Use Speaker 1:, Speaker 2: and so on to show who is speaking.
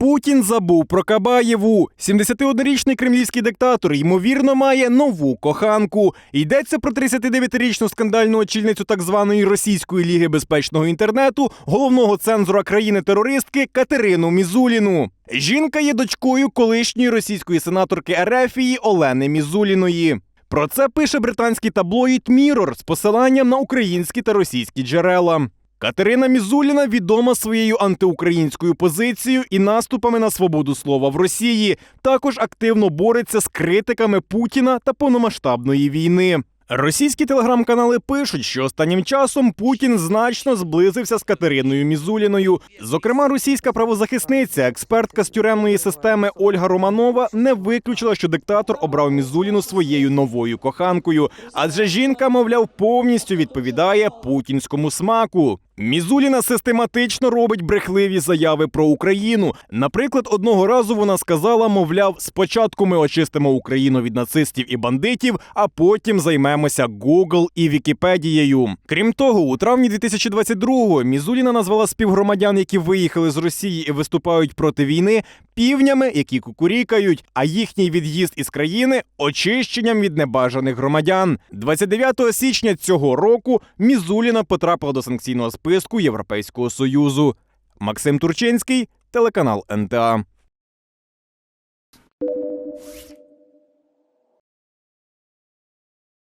Speaker 1: Путін забув про Кабаєву. 71-річний кремлівський диктатор ймовірно має нову коханку. Йдеться про 39-річну скандальну очільницю так званої російської ліги безпечного інтернету, головного цензора країни-терористки Катерину Мізуліну. Жінка є дочкою колишньої російської сенаторки Ерефії Олени Мізуліної. Про це пише британський таблоїд Mirror з посиланням на українські та російські джерела. Катерина Мізуліна відома своєю антиукраїнською позицією і наступами на свободу слова в Росії. Також активно бореться з критиками Путіна та повномасштабної війни. Російські телеграм-канали пишуть, що останнім часом Путін значно зблизився з Катериною Мізуліною. Зокрема, російська правозахисниця, експертка з тюремної системи Ольга Романова, не виключила, що диктатор обрав Мізуліну своєю новою коханкою, адже жінка, мовляв, повністю відповідає путінському смаку. Мізуліна систематично робить брехливі заяви про Україну. Наприклад, одного разу вона сказала: мовляв, спочатку ми очистимо Україну від нацистів і бандитів, а потім займемося Google і Вікіпедією. Крім того, у травні 2022-го Мізуліна назвала співгромадян, які виїхали з Росії і виступають проти війни, півнями, які кукурікають, а їхній від'їзд із країни очищенням від небажаних громадян. 29 січня цього року Мізуліна потрапила до санкційного списку Європейського союзу. Максим Турчинський, телеканал НТА.